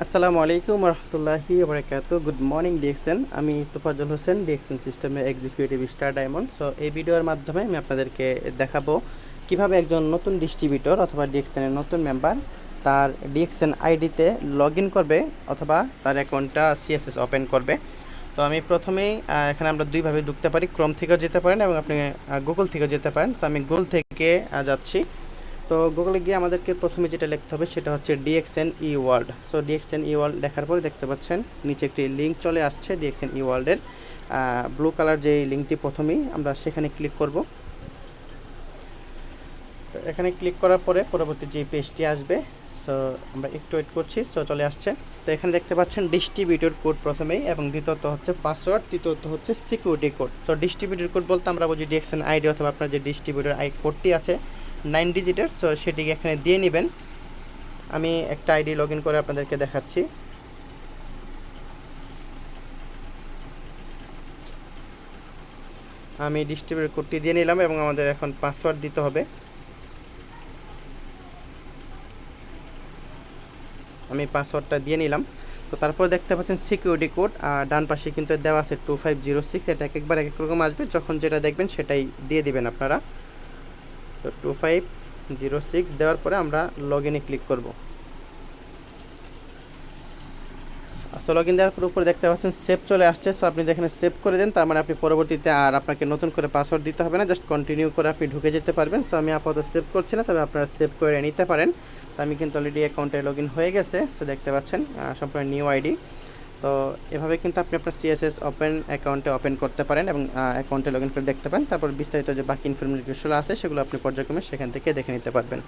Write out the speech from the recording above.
আসসালামু আলাইকুম রহমতুল্লাহি বরকাত গুড মর্নিং ডিএক্সেন আমি তোফাজুল হোসেন ডিএক্সেন সিস্টেমের এক্সিকিউটিভ স্টার ডায়মন্ড সো এই ভিডিওর মাধ্যমে আমি আপনাদেরকে দেখাবো কীভাবে একজন নতুন ডিস্ট্রিবিউটর অথবা ডিএক্সেনের নতুন মেম্বার তার ডিএক্সেন আইডিতে লগ ইন করবে অথবা তার অ্যাকাউন্টটা সিএসএস ওপেন করবে। তো আমি প্রথমেই এখানে আমরা দুইভাবে ঢুকতে পারি। ক্রোম থেকেও যেতে পারেন এবং আপনি গুগল থেকেও যেতে পারেন। তো আমি গুগল থেকে যাচ্ছি। তো গুগলে গিয়ে আমাদেরকে প্রথমে যেটা লিখতে হবে সেটা হচ্ছে DXN e world so DXN e world লেখার পরে দেখতে পাচ্ছেন, নিচে একটি লিঙ্ক চলে আসছে ডিএক্সএন ই ওয়ার্ল্ডের ব্লু কালার যে লিঙ্কটি প্রথমেই আমরা সেখানে ক্লিক করব। তো এখানে ক্লিক করার পরে পরবর্তী যে পেজটি আসবে সো আমরা একটু ওয়েট করছি সো চলে আসছে। তো এখানে দেখতে পাচ্ছেন ডিস্ট্রিবিউটর কোড প্রথমেই এবং দ্বিতীয়ত হচ্ছে পাসওয়ার্ড তৃতীয়ত হচ্ছে security code so distributor code বলতে আমরা বুঝি ডিএক্সএন আইডি অথবা আপনার যে ডিস্ট্রিবিউটর আই কোডটি আছে নাইন ডিজিটের সো সেটিকে এখানে দিয়ে নেবেন। আমি একটা আইডি লগ করে আপনাদেরকে দেখাচ্ছি। আমি ডিস্ট্রিবিউটর কোডটি দিয়ে নিলাম এবং আমাদের এখন পাসওয়ার্ড দিতে হবে। আমি পাসওয়ার্ডটা দিয়ে নিলাম। তো তারপর দেখতে পাচ্ছেন সিকিউরিটি কোড আর ডান পাশে কিন্তু দেওয়া আছে টু ফাইভ জিরো সিক্স এটা এক একবার এক এক রকম আসবে, যখন যেটা দেখবেন সেটাই দিয়ে দিবেন আপনারা। তো টু ফাইভ জিরো সিক্স দেওয়ার পরে আমরা লগ ইনে ক্লিক করব। সো লগ ইন দেওয়ার পর উপরে দেখতে পাচ্ছেন সেভ চলে আসছে। সো আপনি যেখানে সেভ করে দেন, তার মানে আপনি পরবর্তীতে আর আপনাকে নতুন করে পাসওয়ার্ড দিতে হবে না জাস্ট কন্টিনিউ করে আপনি ঢুকে যেতে পারবেন। সো আমি আপাতত সেভ করছি না, তবে আপনারা সেভ করে নিতে পারেন। তো আমি কিন্তু অলরেডি অ্যাকাউন্টে লগ ইন হয়ে গেছে। সো দেখতে পাচ্ছেন সম্পূর্ণ নিউ আইডি তো এভাবে কিন্তু আপনি আপনার সিএসএস ওপেন অ্যাকাউন্টে ওপেন করতে পারেন এবং অ্যাকাউন্টে লগ ইন করে দেখতে পারেন। তারপর বিস্তারিত যে বাকি ইনফরমেশনগুলো আছে, সেগুলো আপনি পর্যায়ক্রমে সেখান থেকে দেখে নিতে পারবেন।